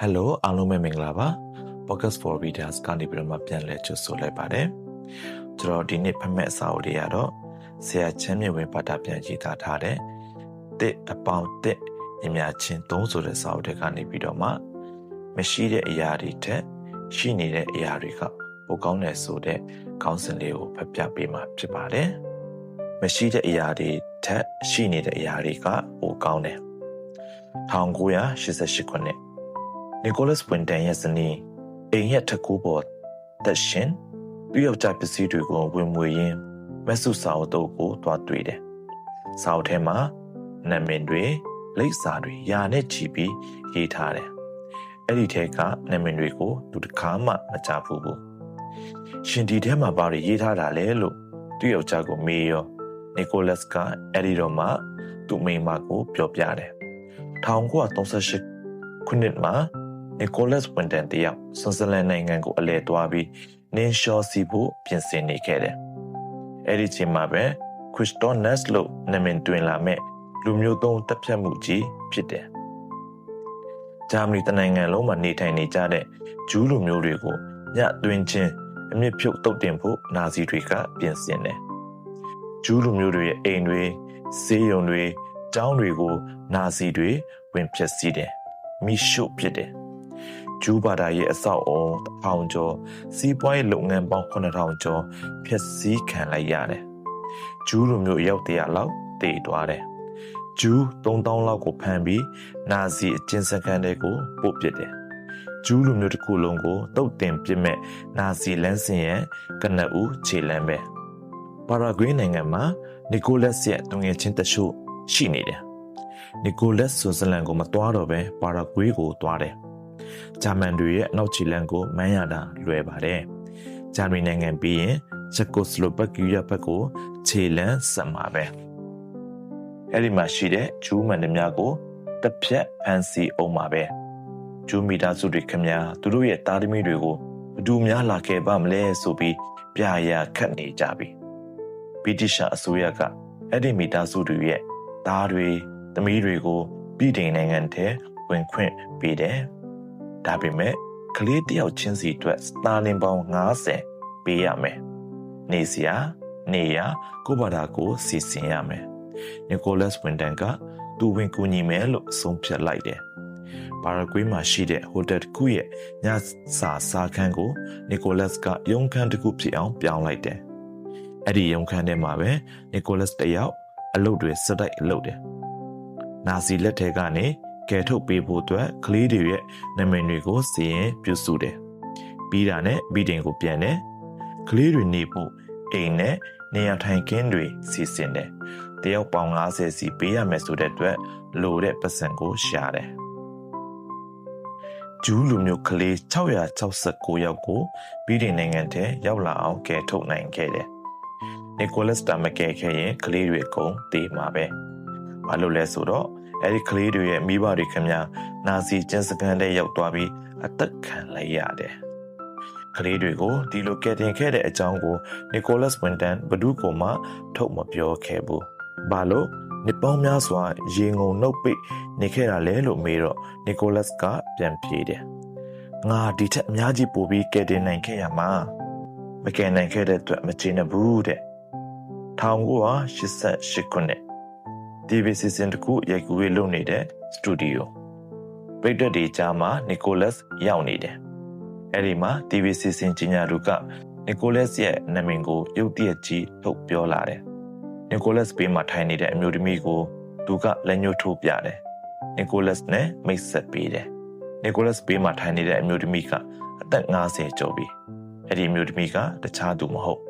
ဟယ်လိုအားလုံးပဲမင်္ဂလာပါ Podcast for Readers ကနေပြီးတော့မှပြန်လည်ကြိုဆိုလိုက်ပါတယ်ကျွန်တော်ဒီနေ့ဖတ်မဲ့အစာအုပ်တွေကတော့ဆရာချမ်းမြေဝင်ပါတာပြန်ရေးသားထားတဲ့တစ်အပေါင်းတစ်အများချင်းသုံးဆိုတဲ့စာအုပ်တွေကနေပြီးတော့မှမရှိတဲ့အရာတွေထက်ရှိနေတဲ့အရာတွေကပိုကောင်းတယ်ဆိုတဲ့ခေါင်းစဉ်လေးကိုဖတ်ပြပေးမှာဖြစ်ပါတယ်မရှိတဲ့အရာတွေထက်ရှိနေတဲ့အရာတွေကပိုကောင်းတယ်1988ခုနှစ် နီကိုလတ်ဝင်တန်ရဲ့ဇနီးအိမ်ရဲ့ထကူပေါ်တက်ရှင်သူ့ယောက်ျားပစ္စည်းတွေကိုဝင်မွေရင်းမက်ဆုစာအုပ်တို့ကိုတွားတွေ့တယ်။စာအုပ်ထဲမှာနာမည်တွေလိပ်စာတွေယာနဲ့ချီပြီးရေးထားတယ်။အဲ့ဒီထဲကနာမည်တွေကိုသူတစ်ခါမှမကြားဘူးဘူး။ရှင်ဒီထဲမှာဘာတွေရေးထားတာလဲလို့သူ့ယောက်ျားကိုမေးရောနီကိုလတ်ကအဲ့ဒီတော့မှသူ့မိန်းမကိုပြောပြတယ်။1938ခုနှစ်မှာ နီကိုလတ်ဝန်တန်တယောက်ဆွစ်ဇာလန်နိုင်ငံကိုအလဲသွားပြီးနင်းရှော့စီဖို့ပြင်ဆင်နေခဲ့တယ်။အဲ့ဒီချိန်မှာပဲခရစ်စတိုနက်လို့နာမည်တွင်လာမဲ့လူမျိုးသုံးတပ်ဖြတ်မှုကြီးဖြစ်တယ်။ဂျာမနီတနိုင်ငံလုံးမှာနေထိုင်နေကြတဲ့ဂျူးလူမျိုးတွေကိုညသွင်းချင်းအမြင့်ဖြုတ်တုတ်တင်ဖို့နာဇီတွေကပြင်ဆင်တယ်။ဂျူးလူမျိုးတွေရဲ့အိမ်တွေဆေးရုံတွေကျောင်းတွေကိုနာဇီတွေဝင်ဖျက်ဆီးတယ်။မိရှုပစ်တယ် ဂျူးဘာသာရဲ့အဆောက်အုံတစ်ထောင်ကျော်စီးပွားရေးလုပ်ငန်းပေါင်း9000ကျော်ဖျက်ဆီးခံလိုက်ရတယ်။ဂျူးလူမျိုးရောက်တရလောက်တည်သွားတယ်။ဂျူး3000လောက်ကိုဖမ်းပြီးနာဇီအကျဉ်းစခန်းတွေကိုပို့ပစ်တယ်။ဂျူးလူမျိုးတစ်ခုလုံးကိုတုတ်တင်ပစ်မဲ့နာဇီလန်းစင်ရဲ့ကနဦးခြေလမ်းပဲ။ပါရာဂွေးနိုင်ငံမှာနီကိုလက်စ်ရဲ့တုံငယ်ချင်းတချို့ရှိနေတယ်။နီကိုလက်ဆွစ်ဇာလန်ကိုမသွားတော့ပဲပါရာဂွေးကိုသွားတယ်။ ဂျာမန်တွေရဲ့နောက်ချီလန်ကိုမန်းရတာလွယ်ပါတယ်။ဂျာမနီနိုင်ငံပြီးရင်ချက်ကိုစလိုဗက်ကီးယားဘက်ကိုခြေလန်းဆက်မှာပဲ။အဲ့ဒီမှာရှိတဲ့ဂျူးမန်တွေများကိုတစ်ဖြတ်ဖန်စီအောင်မှာပဲ။ဂျူးမီတာစုတွေခင်ဗျာသူတို့ရဲ့တာသမီတွေကိုဘသူများလာခဲ့ပါမလဲဆိုပြီးပြရာခတ်နေကြပြီ။ဗြိတိရှအစိုးရကအဲ့ဒီမီတာစုတွေရဲ့သားတွေသမီးတွေကိုပြည်ထိုင်နိုင်ငံထဲဝင်ခွင့်ပေးတယ်။ ဒါပေမဲ့ကလေးတယောက်ချင်းစီအတွက်စတာလင်ပေါင်း90ပေးရမယ်။နေစရာနေရကိုဘာသာကိုစီစဉ်ရမယ်။နီကိုလတ်ဝင်တန်ကသူဝင်ကူညီမယ်လို့ဆုံးဖြတ်လိုက်တယ်။ပါရဂွေးမှာရှိတဲ့ဟိုတယ်တစ်ခုရဲ့ညစာစားခန်းကိုနီကိုလတ်ကရုံခန်းတစ်ခုဖြစ်အောင်ပြောင်းလိုက်တယ်။အဲ့ဒီရုံခန်းထဲမှာပဲနီကိုလတ်တယောက်အလုပ်တွေစတိုက်အလုပ်တယ်။နာဇီလက်ထဲကနေ ကယ်ထုတ်ပေးဖို့အတွက်ကလေးတွေရဲ့နာမည်တွေကိုစီရင်ပြုစုတယ်။ပြီးတာနဲ့ဗီဒင်ကိုပြန်တယ်။ကလေးတွေနေဖို့အိမ်နဲ့နေရာထိုင်ခင်းတွေစီစဉ်တယ်။တယောက်ပေါင်90စီပေးရမယ်ဆိုတဲ့အတွက်လိုတဲ့ပတ်စံကိုရှာတယ်။ဂျူးလူမျိုးကလေး669ယောက်ကိုဗီဒင်နိုင်ငံထဲရောက်လာအောင်ကယ်ထုတ်နိုင်ခဲ့တယ်။နီကိုလတ်တာမကယ်ခဲ့ရင်ကလေးတွေအကုန်တေးမှာပဲ။ဘာလို့လဲဆိုတော့ အဲ့ဒီကလေးတွေရဲ့မိဘတွေခင်ဗျာနာဇီကျင်းစကန်တဲ့ရောက်သွားပြီးအသက်ခံလိုက်ရတယ်။ကလေးတွေကိုဒီလိုကယ်တင်ခဲ့တဲ့အကြောင်းကိုနီကိုလတ်ဝင်တန်ဘဒုကိုမှထုတ်မပြောခဲ့ဘူး။ဘာလို့နှစ်ပေါင်းများစွာရေငုံနှုတ်ပိတ်နေခဲ့တာလဲလို့မေးတော့နီကိုလတ်ကပြန်ပြေးတယ်။ငါဒီထက်အများကြီးပိုပြီးကယ်တင်နိုင်ခဲ့ရမှာမကယ်နိုင်ခဲ့တဲ့အတွက်မကျေနပ်ဘူးတဲ့။1988ခုနှစ် TV season တခုရိုက်ကူးရေးလုပ်နေတဲ့စတူဒီယိုပရိသတ်တွေကြားမှာနီကိုလတ်ရောက်နေတယ်။အဲဒီမှာ TV season ကြီးညာသူကနီကိုလတ်ရဲ့နာမည်ကိုရုတ်တရက်ကြီးထုတ်ပြောလာတယ်။နီကိုလတ်ဘေးမှာထိုင်နေတဲ့အမျိုးသမီးကိုသူကလက်ညှိုးထိုးပြတယ်။နီကိုလတ်နဲ့မိတ်ဆက်ပေးတယ်။နီကိုလတ်ဘေးမှာထိုင်နေတဲ့အမျိုးသမီးကအသက်50ကျော်ပြီ။အဲ့ဒီအမျိုးသမီးကတခြားသူမဟုတ်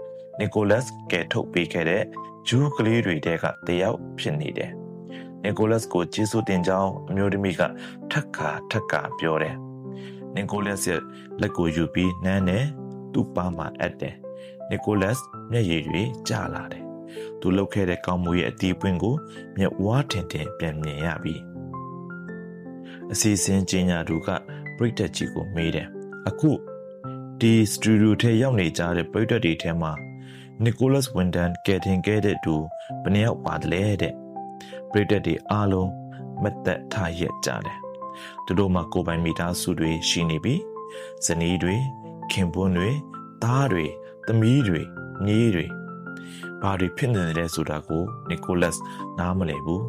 နီကိုလတ်ကဲထုတ်ပေးခဲ့တဲ့ ဂျူးကလေးတွေတဲကတယောက်ဖြစ်နေတယ်။နီကိုလတ်ကိုကျေးဇူးတင်ကြောင်းအမျိုးသမီးကထက်ခါထက်ခါပြောတယ်။နီကိုလတ်ရဲ့လက်ကိုယူပြီးနမ်းနဲ့သူ့ပါမှာအပ်တယ်။နီကိုလတ်မျက်ရည်တွေကျလာတယ်။သူလှုပ်ခဲ့တဲ့ကောင်းမှုရဲ့အတီးပွင့်ကိုမျက်ဝါးထင်ထင်ပြန်မြင်ရပြီ။အစီအစဉ်ကျင်းညာသူကပရိသတ်ကြီးကိုမေးတယ်။အခုဒီစတူဒီယိုထဲရောက်နေကြတဲ့ပရိသတ်တွေထဲမှာ နီကိုလတ်ဝင်ဒန်ကယ်တင်ခဲ့တဲ့သူဘယ်နှယောက်ပါတယ်တဲ့ပရိသတ်တွေအားလုံးမတ်သက်ထားရက်ကြတယ်သူတို့မှာကိုယ်ပိုင်မိသားစုတွေရှိနေပြီဇနီးတွေခင်ပွန်းတွေသားတွေသမီးတွေမြေးတွေဘာတွေဖြစ်နေတယ်ဆိုတာကိုနီကိုလတ်နားမလည်ဘူး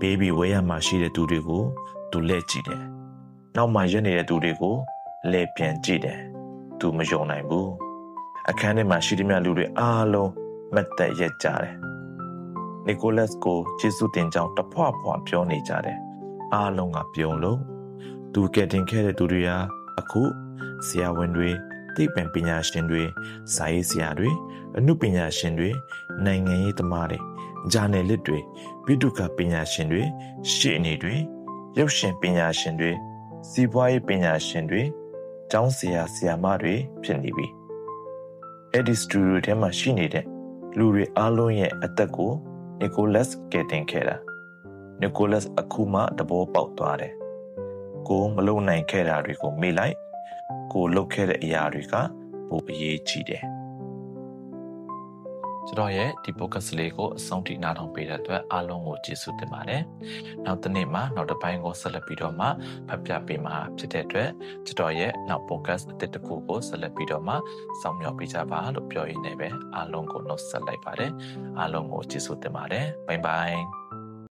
ဘေဘီဝဲရမှာရှိတဲ့သူတွေကိုသူလက်ကြည့်တယ်နောက်မှရက်နေတဲ့သူတွေကိုလဲပြန်ကြည့်တယ်သူမယုံနိုင်ဘူး အခန်းထဲမှာရှိတဲ့မြလူတွေအားလုံးမတ်သက်ရက်ကြတယ်နီကိုလတ်ကိုယေရှုတင်ကြောင်းတဖွာဖွာပြောနေကြတယ်အားလုံးကပြုံလို့သူကတင်ခဲ့တဲ့သူတွေဟာအခုဆရာဝန်တွေသိပ္ပံပညာရှင်တွေစာရေးဆရာတွေအမှုပညာရှင်တွေနိုင်ငံရေးသမားတွေဂျာနယ်လစ်တွေပိတုကပညာရှင်တွေရှေ့နေတွေရုပ်ရှင်ပညာရှင်တွေစီးပွားရေးပညာရှင်တွေကျောင်းဆရာဆရာမတွေဖြစ်နေပြီ အဲ့ဒီစတူဒီယိုထဲမှာရှိနေတဲ့လူတွေအားလုံးရဲ့အသက်ကိုနီကိုလတ်ကယ်တင်ခဲ့တာနီကိုလတ်အခုမှသဘောပေါက်သွားတယ်ကိုမလုံနိုင်ခဲ့တာတွေကိုမေ့လိုက်ကိုလှုပ်ခဲ့တဲ့အရာတွေကပိုအရေးကြီးတယ် ကျွန်တော်ရဲ့ဒီ podcast လေးကိုအဆုံးထိနားထောင်ပေးတဲ့အတွက်အားလုံးကိုကျေးဇူးတင်ပါတယ်။နောက်တစ်နေ့မှာနောက်တစ်ပိုင်းကိုဆက်လက်ပြီးတော့မှဖတ်ပြပေးမှာဖြစ်တဲ့အတွက်ကျွန်တော်ရဲ့နောက် podcast အသစ်တစ်ခုကိုဆက်လက်ပြီးတော့မှစောင့်မျှော်ပေးကြပါလို့ပြောရင်းနဲ့ပဲအားလုံးကိုနှုတ်ဆက်လိုက်ပါတယ်။အားလုံးကိုကျေးဇူးတင်ပါတယ်။ Bye bye